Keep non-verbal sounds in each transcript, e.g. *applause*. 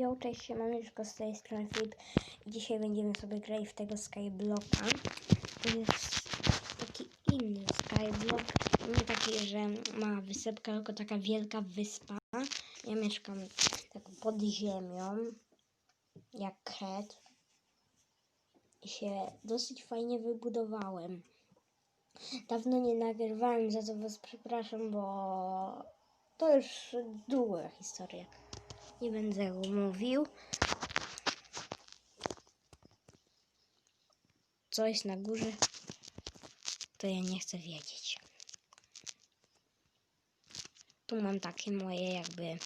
Yo, cześć, siemaneczko, z tej strony Filip. I Dzisiaj będziemy sobie grać w tego Skyblocka. To jest taki inny Skyblock. Nie taki, że ma wysepkę, tylko taka wielka wyspa. Ja mieszkam tak pod ziemią, jak kret. I się dosyć fajnie wybudowałem. Dawno nie nagrywałem, za co was przepraszam, bo to już długa historia. Nie będę go mówił. Co jest na górze, to ja nie chcę wiedzieć. Tu mam takie moje jakby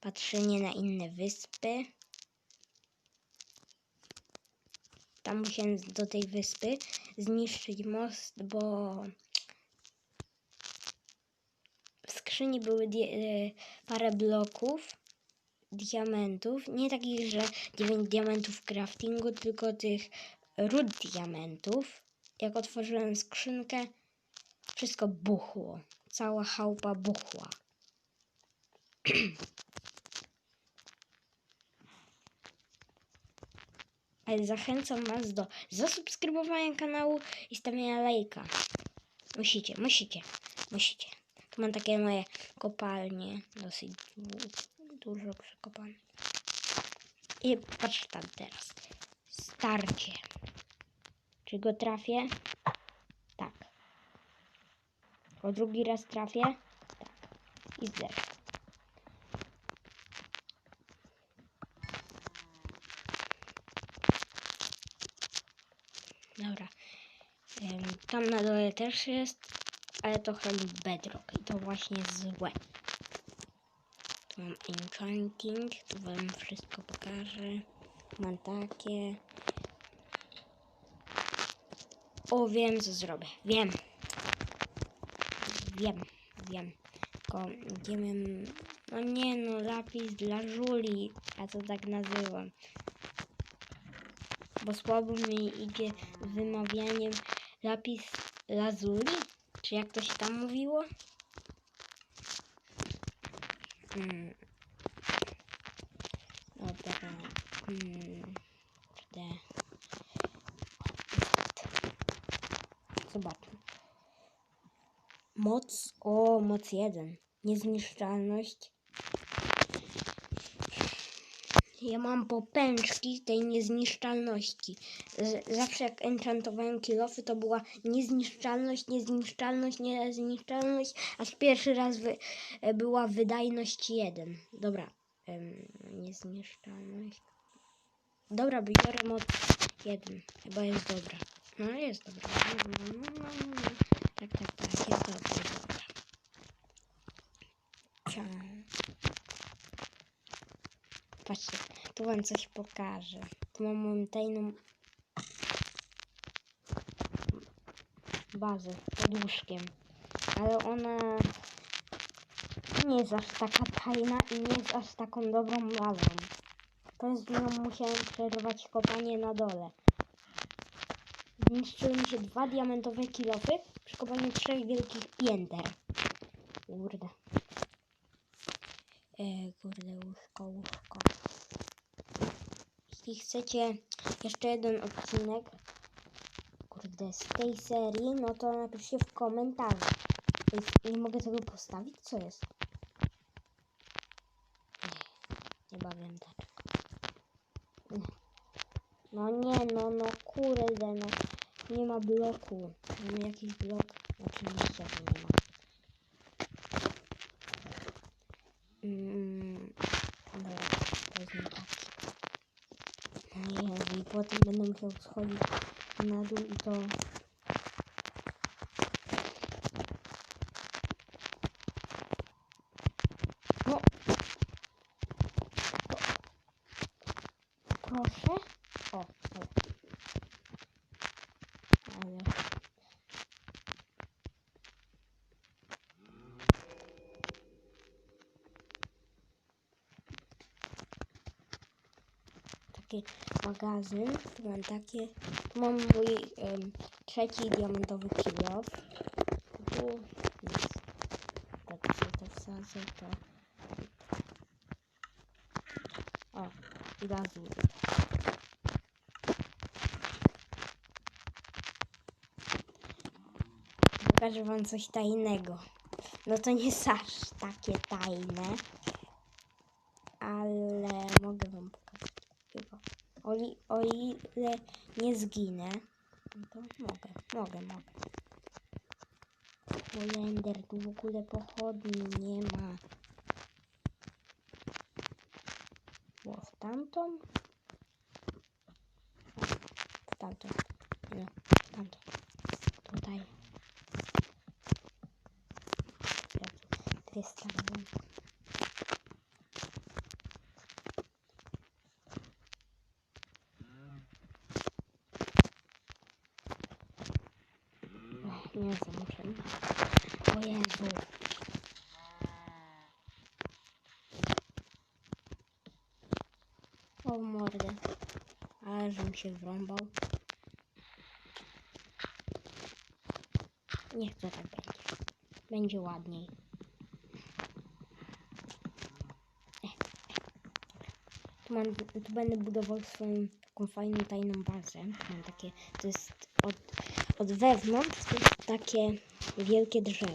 patrzenie na inne wyspy. Tam musiałem do tej wyspy zniszczyć most, bo w skrzyni były e, parę bloków diamentów. Nie takich, że 9 diamentów craftingu, tylko tych ród diamentów. Jak otworzyłem skrzynkę, wszystko buchło. Cała chałupa buchła. *clears throat* Ale zachęcam Was do zasubskrybowania kanału i stawiania lajka. Musicie, musicie, musicie. Tu mam takie moje kopalnie, dosyć du- dużo przekopane. I patrz tam teraz. Starcie. Czy go trafię? Tak. O drugi raz trafię? Tak. I zero. Dobra. Tam na dole też jest, ale to chroni bedrock i to właśnie złe. Tu mam enchanting, tu wam wszystko pokażę. Mam takie. O, wiem co zrobię. Wiem. Wiem, wiem. Tylko nie wiem. No nie no, lapis dla żuli. Ja to tak nazywam. Bo słabo mi idzie z wymawianiem lapis lazuli? Czy jak to się tam mówiło? Hmm. Dobra. Hmm. Zobaczmy. Moc. O, moc jeden. Niezniszczalność. Ja mam popęczki tej niezniszczalności. Zawsze jak enchantowałem kilofy, to była niezniszczalność, niezniszczalność, niezniszczalność, aż pierwszy raz wy, e, była wydajność 1. Dobra. Niezniszczalność. Dobra, biorę moc 1. Chyba jest dobra. No jest dobra. No, no, no, no, no, no. Tak, tak, tak. Jest dobra, jest dobra. Ciao. Patrzcie, tu wam coś pokażę. Tu mam tajną bazę pod łóżkiem. Ale ona nie jest aż taka tajna i nie jest aż taką dobrą bazą. To jest, że musiałem przerwać kopanie na dole. Zniszczyły mi się dwa diamentowe kilofy przy kopaniu trzech wielkich pięter. Kurde. E, kurde, łóżko, łóżko. Jeśli chcecie jeszcze jeden odcinek kurde, z tej serii, no to napiszcie w komentarzu. Nie mogę tego postawić? Co jest? Nie, nie bawię tak. No nie, no, no kurde, no. Nie ma bloku. Mamy jakiś blok? Oczywiście, że nie ma. Mm, dobra, powiedzmy tak. No Jezu, i potem będę musiał schodzić na dół i to... No! Proszę? O, dobra. Ale... taki magazyn, tu mam takie, tu mam mój em, trzeci diamentowy kilo. Tu jest, tak się to wsadzę, to... O, glazurę. Pokażę wam coś tajnego. No to nie jest *laughs* aż takie tajne, ale mogę wam pokazać chyba. O, ile nie zginę, no to mogę, mogę, mogę. Holender, tu w ogóle pochodni nie ma. Było w tamtą? W tamtą. Nie, w tamtą. Tutaj. Dwie strony. Ech, Mięso muszę. O Jezu. O mordę. Ale żebym się wrąbał. Niech to tak będzie. Będzie ładniej. Ech. Tu, mam, tu będę budował swoją taką fajną tajną bazę. Mam takie, to jest od, od wewnątrz, takie wielkie drzewo.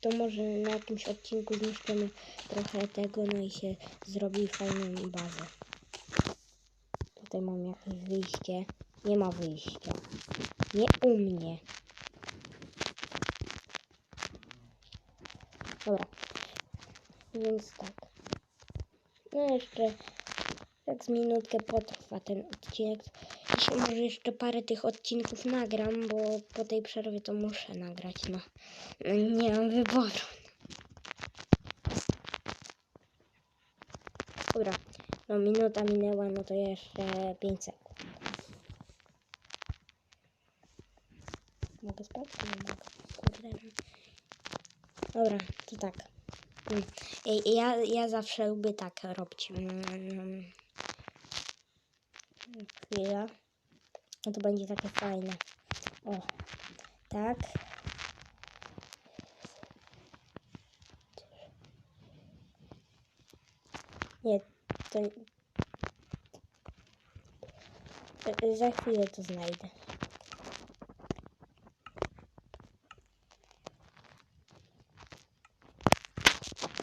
To może na jakimś odcinku zniszczymy trochę tego, no i się zrobi fajną bazę. Tutaj mam jakieś wyjście. Nie ma wyjścia. Nie u mnie. Dobra. Więc tak. No jeszcze tak z minutkę potrwa ten odcinek. Może jeszcze parę tych odcinków nagram, bo po tej przerwie to muszę nagrać, no. Nie mam wyboru. Dobra, no minuta minęła, no to jeszcze 5 sekund. Mogę spać? Nie mogę. Kurde. Dobra, to tak. Mm. Ja, ja zawsze lubię tak robić. Mm. Chwila. No to będzie takie fajne. O, tak. Nie, to... E, Za chwilę to znajdę.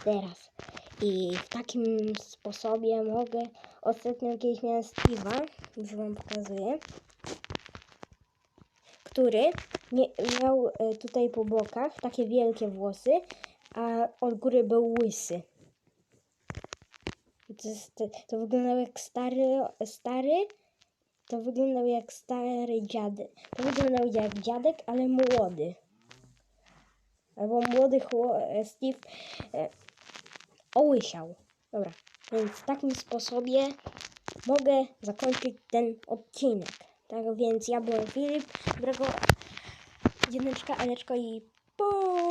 Teraz. I w takim sposobie mogę. Ostatnio kiedyś miałem Steve'a, już wam pokazuję. Który miał e, tutaj po bokach takie wielkie włosy, a od góry był łysy. To, to, to wyglądał jak stary, stary. To wyglądał jak stary dziadek. To wyglądał jak dziadek, ale młody. Albo młody e, Steve e, ołysiał. Dobra, więc w takim sposobie mogę zakończyć ten odcinek. Tak więc ja byłem Filip, którego jedyneczka, Eleczko i po.